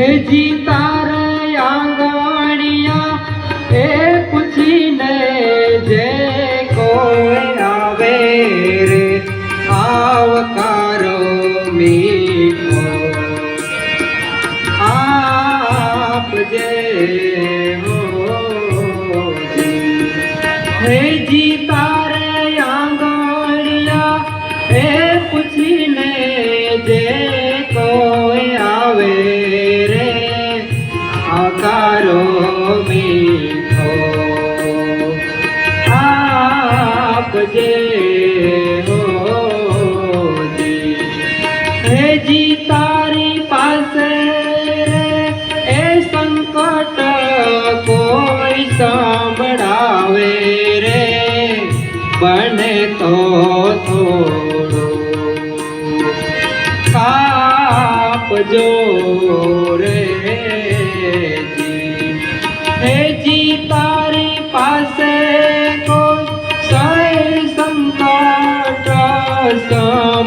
ভেজিতা આકારો મીઠો. આપ જે હેજી તારી પાસે એ સંકટ કોઈ સંભળાવે રે. બને તો રે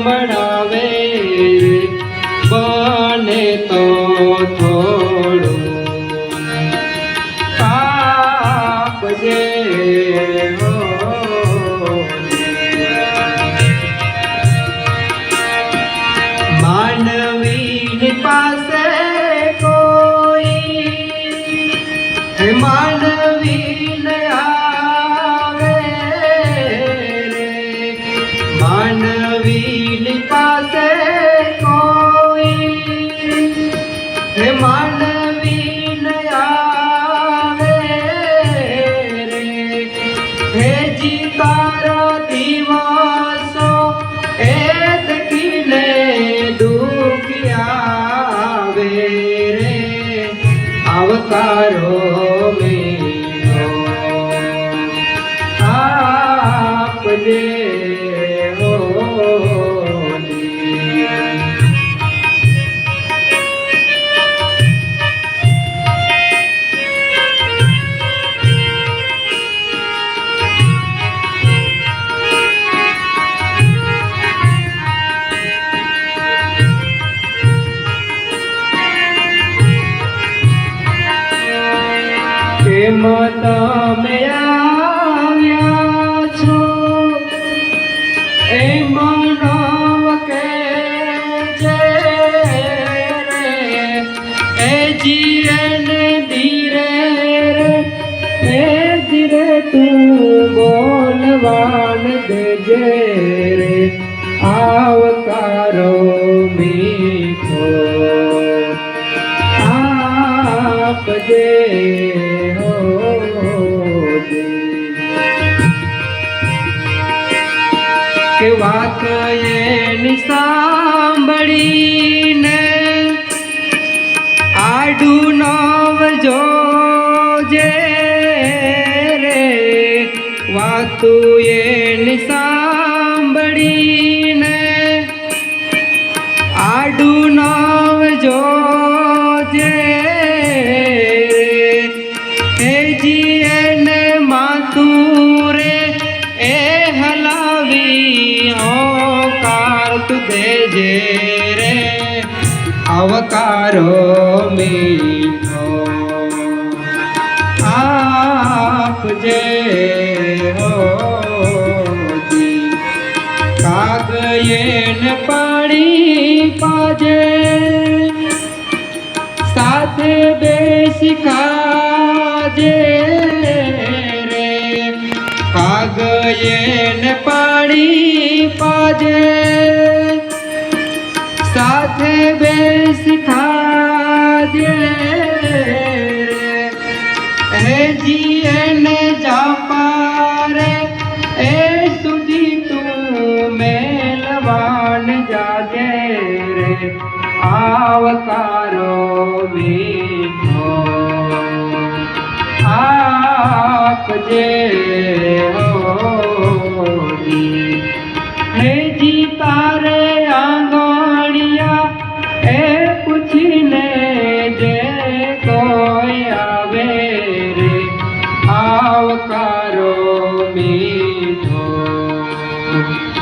સંભળાવે બને તો થોડું કાપજે માનવી પાસે કોઈ હે મેરો આપજે કેમ તમે આવ્યા છો. એમ નવ કે છે એ જીએન ધીરે એ ધીરે તું બોલવાન દેજે રે, આવકારો મીઠો. આપજે કે વાત એની સાંભળીને આડું નવ જોજે રે વાતું એની અવકારો મીઠો. આપજે હોજી કાગયેન પાણી પાજે સાથે બેસી ખાજે રે. કાગયેન પાણી પાજે સાથે બેસી હે રે હેજી એને જાપારે, એ સુધી તું મેલવાન જાજે રે. આવકારો મીઠો આપજે હોજી આવકારો મીઠો